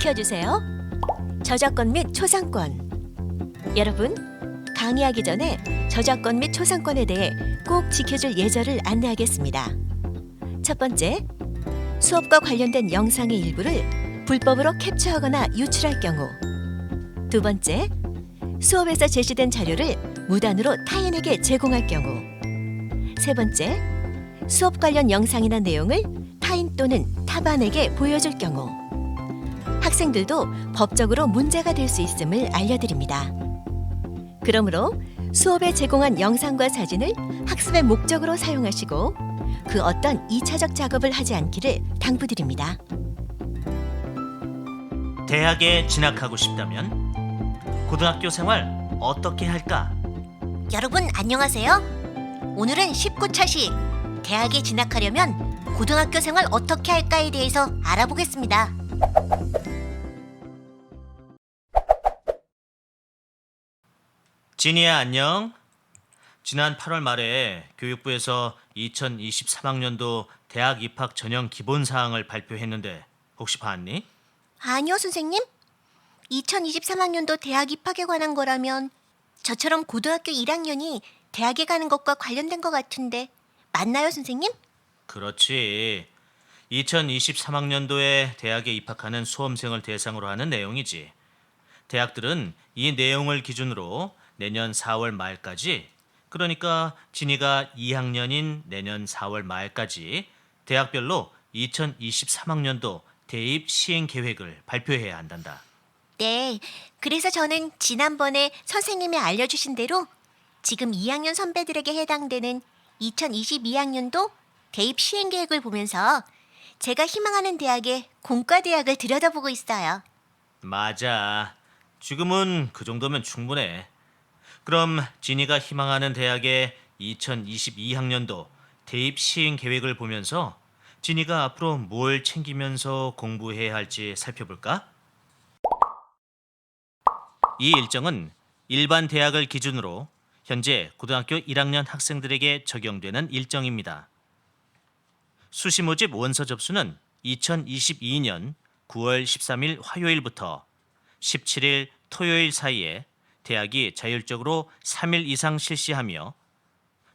지켜주세요. 저작권 및 초상권. 여러분, 강의하기 전에 저작권 및 초상권에 대해 꼭 지켜줄 예절을 안내하겠습니다. 첫 번째, 수업과 관련된 영상의 일부를 불법으로 캡처하거나 유출할 경우. 두 번째, 수업에서 제시된 자료를 무단으로 타인에게 제공할 경우. 세 번째, 수업 관련 영상이나 내용을 타인 또는 타반에게 보여줄 경우. 학생들도 법적으로 문제가 될 수 있음을 알려드립니다. 그러므로 수업에 제공한 영상과 사진을 학습의 목적으로 사용하시고 그 어떤 이차적 작업을 하지 않기를 당부드립니다. 대학에 진학하고 싶다면 고등학교 생활 어떻게 할까? 여러분 안녕하세요. 오늘은 19차식 대학에 진학하려면 고등학교 생활 어떻게 할까에 대해서 알아보겠습니다. 진이야 안녕. 지난 8월 말에 교육부에서 2023학년도 대학 입학 전형 기본 사항을 발표했는데 혹시 봤니? 아니요, 선생님. 2023학년도 대학 입학에 관한 거라면 저처럼 고등학교 1학년이 대학에 가는 것과 관련된 것 같은데 맞나요, 선생님? 그렇지. 2023학년도에 대학에 입학하는 수험생을 대상으로 하는 내용이지. 대학들은 이 내용을 기준으로 내년 4월 말까지 그러니까 진이가 2학년인 내년 4월 말까지 대학별로 2023학년도 대입 시행 계획을 발표해야 한단다. 네. 그래서 저는 지난번에 선생님이 알려주신 대로 지금 2학년 선배들에게 해당되는 2022학년도 대입 시행 계획을 보면서 제가 희망하는 대학의 공과 대학을 들여다보고 있어요. 맞아. 지금은 그 정도면 충분해. 그럼 진이가 희망하는 대학의 2022학년도 대입 시행 계획을 보면서 진이가 앞으로 뭘 챙기면서 공부해야 할지 살펴볼까? 이 일정은 일반 대학을 기준으로 현재 고등학교 1학년 학생들에게 적용되는 일정입니다. 수시 모집 원서 접수는 2022년 9월 13일 화요일부터 17일 토요일 사이에 대학이 자율적으로 3일 이상 실시하며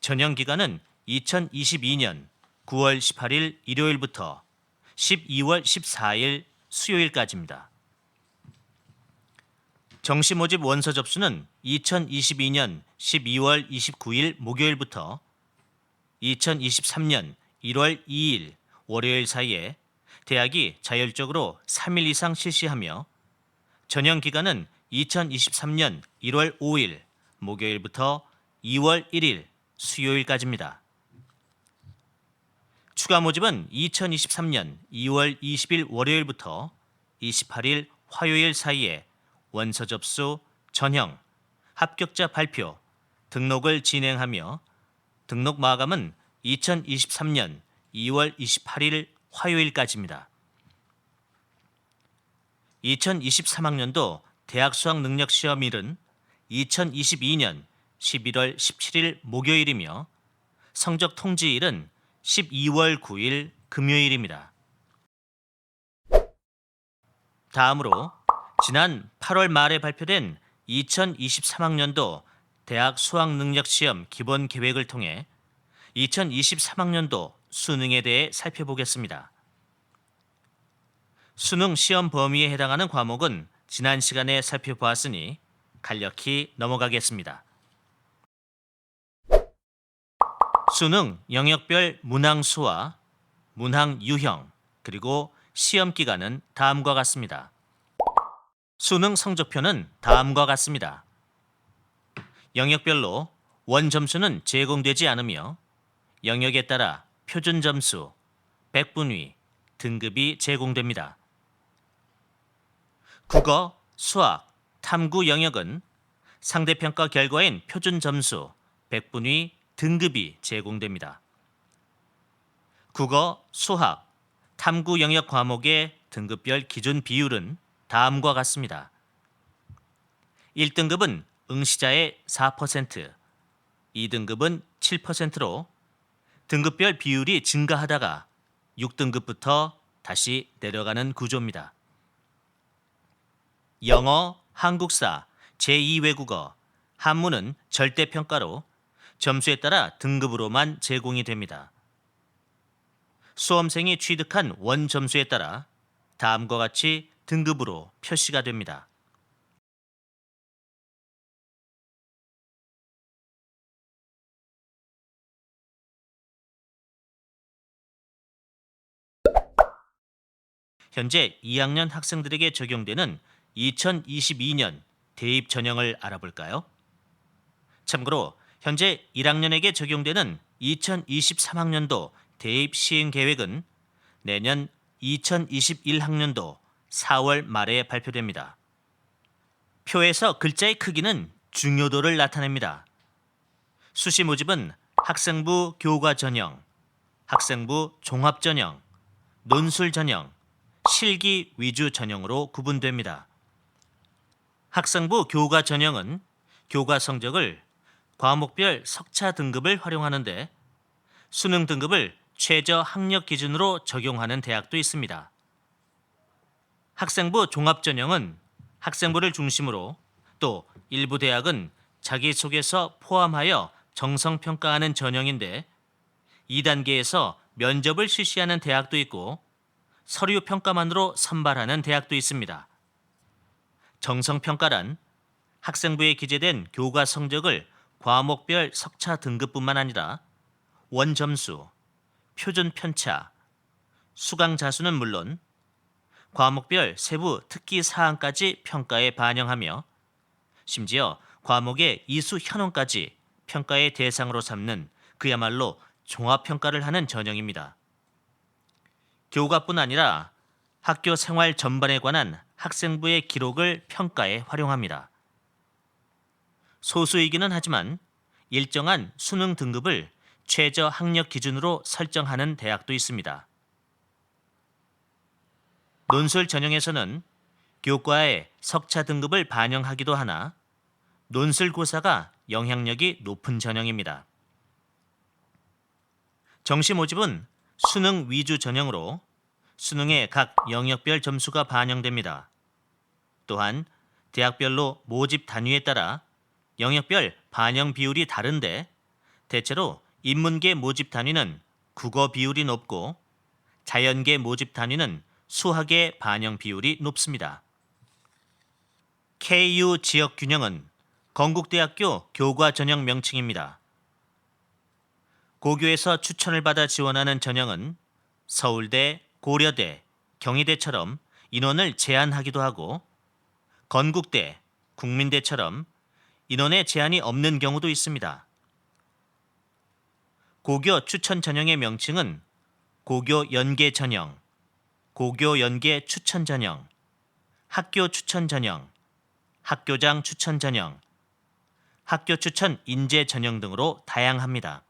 전형 기간은 2022년 9월 18일 일요일부터 12월 14일 수요일까지입니다. 정시 모집 원서 접수는 2022년 12월 29일 목요일부터 2023년 1월 2일 월요일 사이에 대학이 자율적으로 3일 이상 실시하며 전형 기간은 2023년 1월 5일 목요일부터 2월 1일 수요일까지입니다. 추가 모집은 2023년 2월 20일 월요일부터 28일 화요일 사이에 원서 접수, 전형, 합격자 발표, 등록을 진행하며 등록 마감은 2023년 2월 28일 화요일까지입니다. 2023학년도 대학 수학 능력 시험일은 2022년 11월 17일 목요일이며 성적 통지일은 12월 9일 금요일입니다. 다음으로 지난 8월 말에 발표된 2023학년도 대학 수학 능력 시험 기본 계획을 통해 2023학년도 수능에 대해 살펴보겠습니다. 수능 시험 범위에 해당하는 과목은 지난 시간에 살펴보았으니 간략히 넘어가겠습니다. 수능 영역별 문항 수와 문항 유형 그리고 시험 기간은 다음과 같습니다. 수능 성적표는 다음과 같습니다. 영역별로 원 점수는 제공되지 않으며 영역에 따라 표준 점수, 백분위, 등급이 제공됩니다. 국어, 수학, 탐구 영역은 상대평가 결과인 표준 점수, 백분위, 등급이 제공됩니다. 국어, 수학, 탐구 영역 과목의 등급별 기준 비율은 다음과 같습니다. 1등급은 응시자의 4%, 2등급은 7%로 등급별 비율이 증가하다가 6등급부터 다시 내려가는 구조입니다. 영어, 한국사, 제2외국어, 한문은 절대평가로 점수에 따라 등급으로만 제공이 됩니다. 수험생이 취득한 원 점수에 따라 다음과 같이 등급으로 표시가 됩니다. 현재 2학년 학생들에게 적용되는 2022년 대입 전형을 알아볼까요? 참고로 현재 1학년에게 적용되는 2023학년도 대입 시행 계획은 내년 2021학년도 4월 말에 발표됩니다. 표에서 글자의 크기는 중요도를 나타냅니다. 수시 모집은 학생부 교과 전형, 학생부 종합 전형, 논술 전형, 실기 위주 전형으로 구분됩니다. 학생부 교과 전형은 교과 성적을 과목별 석차 등급을 활용하는데 수능 등급을 최저 학력 기준으로 적용하는 대학도 있습니다. 학생부 종합 전형은 학생부를 중심으로 또 일부 대학은 자기소개서 포함하여 정성 평가하는 전형인데 2단계에서 면접을 실시하는 대학도 있고 서류 평가만으로 선발하는 대학도 있습니다. 정성 평가란 학생부에 기재된 교과 성적을 과목별 석차 등급뿐만 아니라 원 점수, 표준 편차, 수강 자수는 물론 과목별 세부 특기 사항까지 평가에 반영하며 심지어 과목의 이수 현원까지 평가의 대상으로 삼는 그야말로 종합 평가를 하는 전형입니다. 교과뿐 아니라 학교 생활 전반에 관한 학생부의 기록을 평가에 활용합니다. 소수이기는 하지만 일정한 수능 등급을 최저 학력 기준으로 설정하는 대학도 있습니다. 논술 전형에서는 교과의 석차 등급을 반영하기도 하나 논술고사가 영향력이 높은 전형입니다. 정시 모집은 수능 위주 전형으로 수능의 각 영역별 점수가 반영됩니다. 또한 대학별로 모집 단위에 따라 영역별 반영 비율이 다른데 대체로 인문계 모집 단위는 국어 비율이 높고 자연계 모집 단위는 수학의 반영 비율이 높습니다. KU 지역 균형은 건국대학교 교과 전형 명칭입니다. 고교에서 추천을 받아 지원하는 전형은 서울대, 고려대, 경희대처럼 인원을 제한하기도 하고 건국대, 국민대처럼 인원의 제한이 없는 경우도 있습니다. 고교 추천 전형의 명칭은 고교 연계 전형, 고교 연계 추천 전형, 학교 추천 전형, 학교장 추천 전형, 학교 추천 인재 전형 등으로 다양합니다.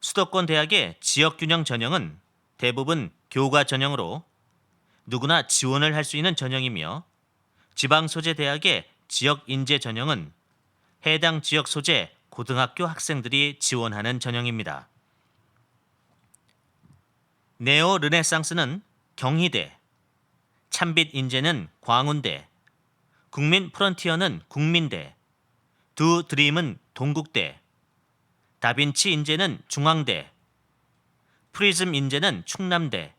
수도권 대학의 지역 균형 전형은 대부분 교과 전형으로 누구나 지원을 할 수 있는 전형이며 지방 소재 대학의 지역 인재 전형은 해당 지역 소재 고등학교 학생들이 지원하는 전형입니다. 네오 르네상스는 경희대, 참빛 인재는 광운대, 국민 프런티어는 국민대, 두 드림은 동국대, 다빈치 인재는 중앙대, 프리즘 인재는 충남대,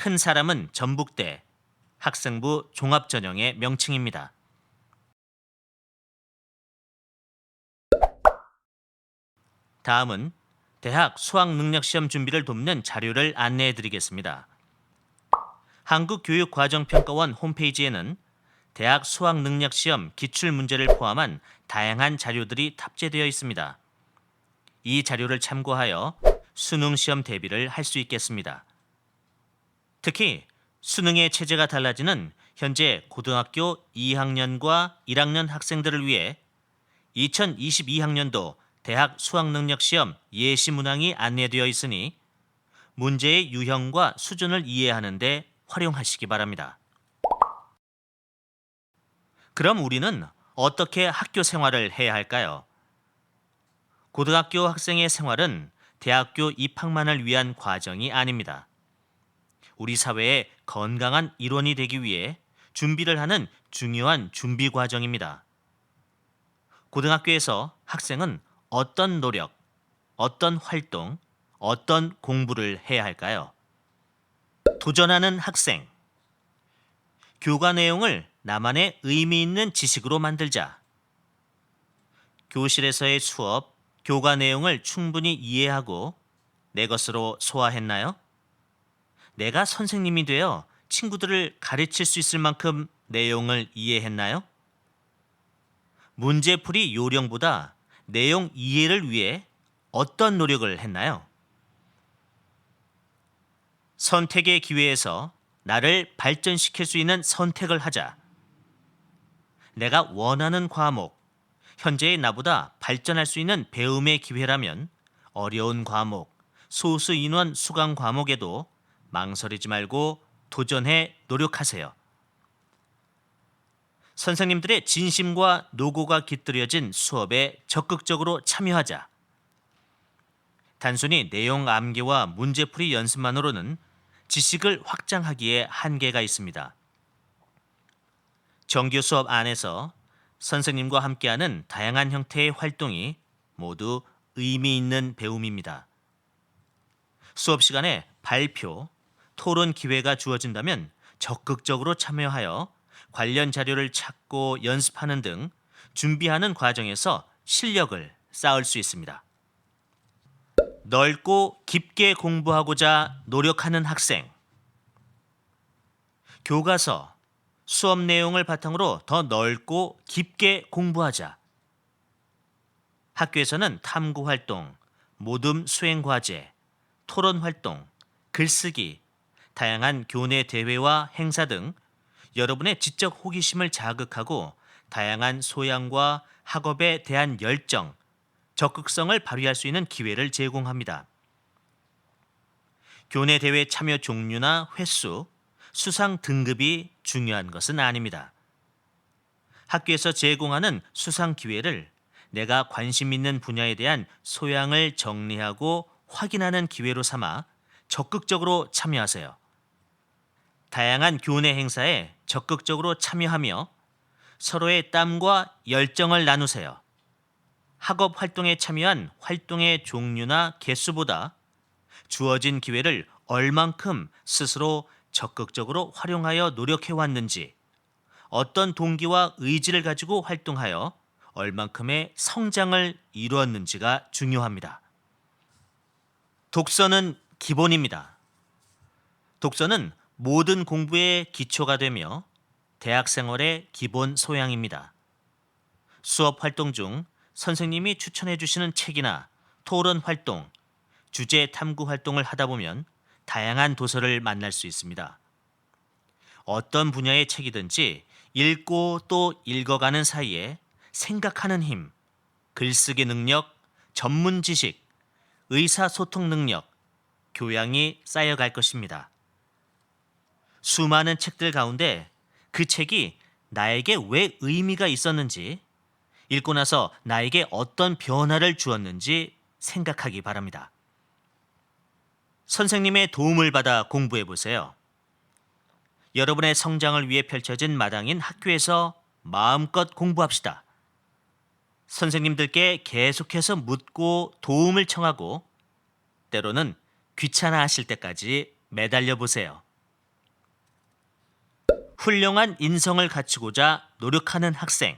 큰 사람은 전북대, 학생부 종합전형의 명칭입니다. 다음은 대학 수학 능력 시험 준비를 돕는 자료를 안내해 드리겠습니다. 한국교육과정평가원 홈페이지에는 대학 수학 능력 시험 기출 문제를 포함한 다양한 자료들이 탑재되어 있습니다. 이 자료를 참고하여 수능 시험 대비를 할 수 있겠습니다. 특히 수능의 체제가 달라지는 현재 고등학교 2학년과 1학년 학생들을 위해 2022학년도 대학 수학능력 시험 예시 문항이 안내되어 있으니 문제의 유형과 수준을 이해하는 데 활용하시기 바랍니다. 그럼 우리는 어떻게 학교 생활을 해야 할까요? 고등학교 학생의 생활은 대학교 입학만을 위한 과정이 아닙니다. 우리 사회의 건강한 일원이 되기 위해 준비를 하는 중요한 준비 과정입니다. 고등학교에서 학생은 어떤 노력, 어떤 활동, 어떤 공부를 해야 할까요? 도전하는 학생. 교과 내용을 나만의 의미 있는 지식으로 만들자. 교실에서의 수업, 교과 내용을 충분히 이해하고 내 것으로 소화했나요? 내가 선생님이 되어 친구들을 가르칠 수 있을 만큼 내용을 이해했나요? 문제풀이 요령보다 내용 이해를 위해 어떤 노력을 했나요? 선택의 기회에서 나를 발전시킬 수 있는 선택을 하자. 내가 원하는 과목, 현재의 나보다 발전할 수 있는 배움의 기회라면 어려운 과목, 소수 인원 수강 과목에도 망설이지 말고 도전해 노력하세요. 선생님들의 진심과 노고가 깃들여진 수업에 적극적으로 참여하자. 단순히 내용 암기와 문제풀이 연습만으로는 지식을 확장하기에 한계가 있습니다. 정규 수업 안에서 선생님과 함께하는 다양한 형태의 활동이 모두 의미 있는 배움입니다. 수업 시간에 발표, 토론 기회가 주어진다면 적극적으로 참여하여 관련 자료를 찾고 연습하는 등 준비하는 과정에서 실력을 쌓을 수 있습니다. 넓고 깊게 공부하고자 노력하는 학생. 교과서, 수업 내용을 바탕으로 더 넓고 깊게 공부하자. 학교에서는 탐구 활동, 모둠 수행 과제, 토론 활동, 글쓰기, 다양한 교내 대회와 행사 등 여러분의 지적 호기심을 자극하고 다양한 소양과 학업에 대한 열정, 적극성을 발휘할 수 있는 기회를 제공합니다. 교내 대회 참여 종류나 횟수, 수상 등급이 중요한 것은 아닙니다. 학교에서 제공하는 수상 기회를 내가 관심 있는 분야에 대한 소양을 정리하고 확인하는 기회로 삼아 적극적으로 참여하세요. 다양한 교내 행사에 적극적으로 참여하며 서로의 땀과 열정을 나누세요. 학업 활동에 참여한 활동의 종류나 개수보다 주어진 기회를 얼만큼 스스로 적극적으로 활용하여 노력해 왔는지, 어떤 동기와 의지를 가지고 활동하여 얼만큼의 성장을 이루었는지가 중요합니다. 독서는 기본입니다. 독서는 모든 공부의 기초가 되며 대학 생활의 기본 소양입니다. 수업 활동 중 선생님이 추천해 주시는 책이나 토론 활동, 주제 탐구 활동을 하다 보면 다양한 도서를 만날 수 있습니다. 어떤 분야의 책이든지 읽고 또 읽어가는 사이에 생각하는 힘, 글쓰기 능력, 전문 지식, 의사소통 능력, 교양이 쌓여갈 것입니다. 수많은 책들 가운데 그 책이 나에게 왜 의미가 있었는지, 읽고 나서 나에게 어떤 변화를 주었는지 생각하기 바랍니다. 선생님의 도움을 받아 공부해 보세요. 여러분의 성장을 위해 펼쳐진 마당인 학교에서 마음껏 공부합시다. 선생님들께 계속해서 묻고 도움을 청하고 때로는 귀찮아 하실 때까지 매달려 보세요. 훌륭한 인성을 갖추고자 노력하는 학생.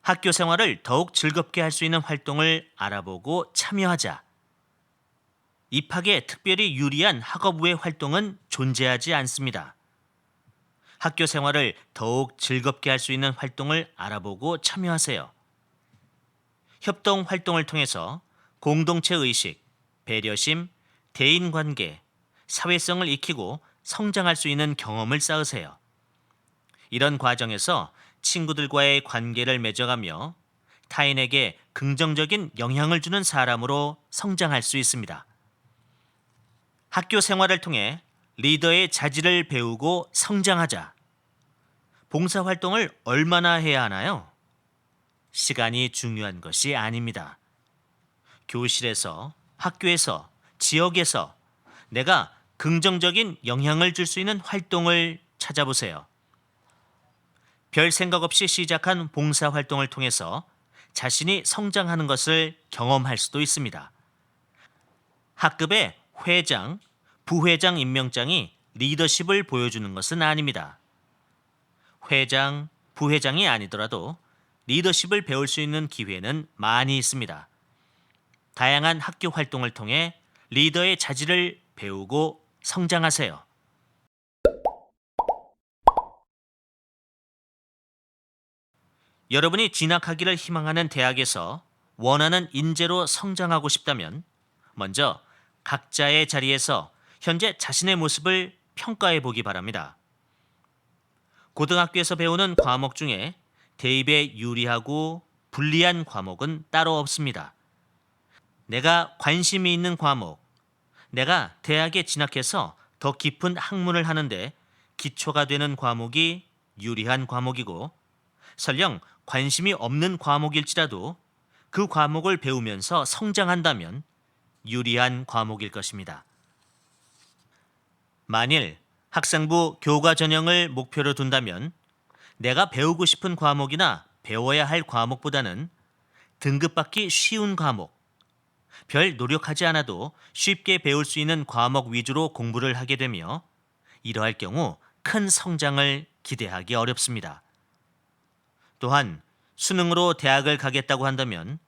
학교 생활을 더욱 즐겁게 할 수 있는 활동을 알아보고 참여하자. 입학에 특별히 유리한 학업 외 활동은 존재하지 않습니다. 학교 생활을 더욱 즐겁게 할 수 있는 활동을 알아보고 참여하세요. 협동 활동을 통해서 공동체 의식, 배려심, 대인 관계, 사회성을 익히고 성장할 수 있는 경험을 쌓으세요. 이런 과정에서 친구들과의 관계를 맺어가며 타인에게 긍정적인 영향을 주는 사람으로 성장할 수 있습니다. 학교 생활을 통해 리더의 자질을 배우고 성장하자. 봉사 활동을 얼마나 해야 하나요? 시간이 중요한 것이 아닙니다. 교실에서, 학교에서, 지역에서 내가 긍정적인 영향을 줄 수 있는 활동을 찾아보세요. 별 생각 없이 시작한 봉사 활동을 통해서 자신이 성장하는 것을 경험할 수도 있습니다. 학급의 회장, 부회장 임명장이 리더십을 보여주는 것은 아닙니다. 회장, 부회장이 아니더라도 리더십을 배울 수 있는 기회는 많이 있습니다. 다양한 학교 활동을 통해 리더의 자질을 배우고 성장하세요. 여러분이 진학하기를 희망하는 대학에서 원하는 인재로 성장하고 싶다면 먼저 각자의 자리에서 현재 자신의 모습을 평가해 보기 바랍니다. 고등학교에서 배우는 과목 중에 대입에 유리하고 불리한 과목은 따로 없습니다. 내가 관심이 있는 과목, 내가 대학에 진학해서 더 깊은 학문을 하는데 기초가 되는 과목이 유리한 과목이고 설령 관심이 없는 과목일지라도 그 과목을 배우면서 성장한다면 유리한 과목일 것입니다. 만일 학생부 교과 전형을 목표로 둔다면 내가 배우고 싶은 과목이나 배워야 할 과목보다는 등급받기 쉬운 과목, 별 노력하지 않아도 쉽게 배울 수 있는 과목 위주로 공부를 하게 되며 이러할 경우 큰 성장을 기대하기 어렵습니다. 또한 수능으로 대학을 가겠다고 한다면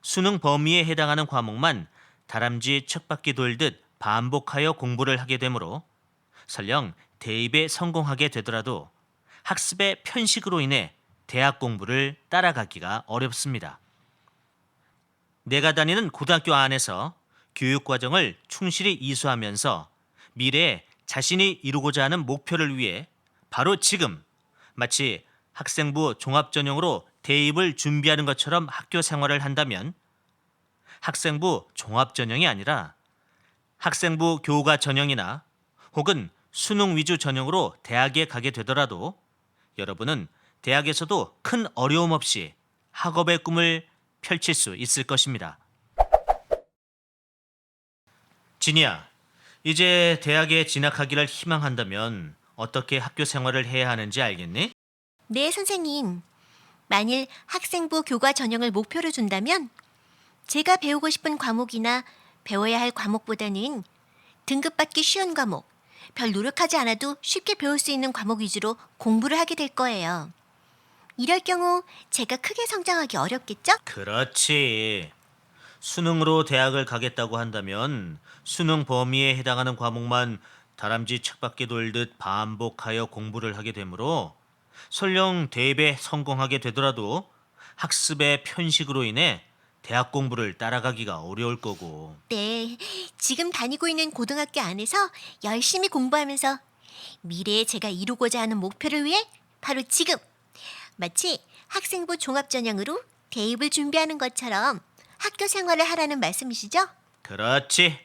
수능 범위에 해당하는 과목만 다람쥐 척바퀴 돌듯 반복하여 공부를 하게 되므로 설령 대입에 성공하게 되더라도 학습의 편식으로 인해 대학 공부를 따라가기가 어렵습니다. 내가 다니는 고등학교 안에서 교육 과정을 충실히 이수하면서 미래에 자신이 이루고자 하는 목표를 위해 바로 지금 마치 학생부 종합전형으로 대입을 준비하는 것처럼 학교 생활을 한다면 학생부 종합전형이 아니라 학생부 교과 전형이나 혹은 수능 위주 전형으로 대학에 가게 되더라도 여러분은 대학에서도 큰 어려움 없이 학업의 꿈을 펼칠 수 있을 것입니다. 진이야, 이제 대학에 진학하기를 희망한다면 어떻게 학교 생활을 해야 하는지 알겠니? 네, 선생님. 만일 학생부 교과 전형을 목표로 둔다면 제가 배우고 싶은 과목이나 배워야 할 과목보다는 등급받기 쉬운 과목, 별 노력하지 않아도 쉽게 배울 수 있는 과목 위주로 공부를 하게 될 거예요. 이럴 경우 제가 크게 성장하기 어렵겠죠? 그렇지. 수능으로 대학을 가겠다고 한다면 수능 범위에 해당하는 과목만 다람쥐 척밖에 돌듯 반복하여 공부를 하게 되므로 설령 대입에 성공하게 되더라도 학습의 편식으로 인해 대학 공부를 따라가기가 어려울 거고. 네, 지금 다니고 있는 고등학교 안에서 열심히 공부하면서 미래에 제가 이루고자 하는 목표를 위해 바로 지금 마치 학생부 종합전형으로 대입을 준비하는 것처럼 학교 생활을 하라는 말씀이시죠? 그렇지.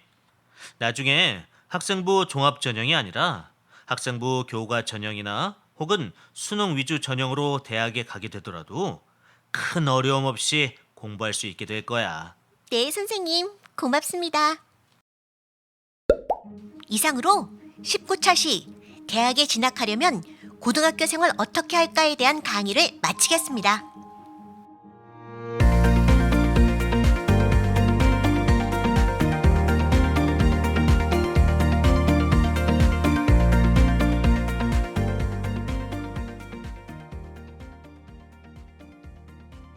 나중에 학생부 종합 전형이 아니라 학생부 교과 전형이나 혹은 수능 위주 전형으로 대학에 가게 되더라도 큰 어려움 없이 공부할 수 있게 될 거야. 네, 선생님. 고맙습니다. 이상으로 19차 시 대학에 진학하려면 고등학교 생활 어떻게 할까에 대한 강의를 마치겠습니다.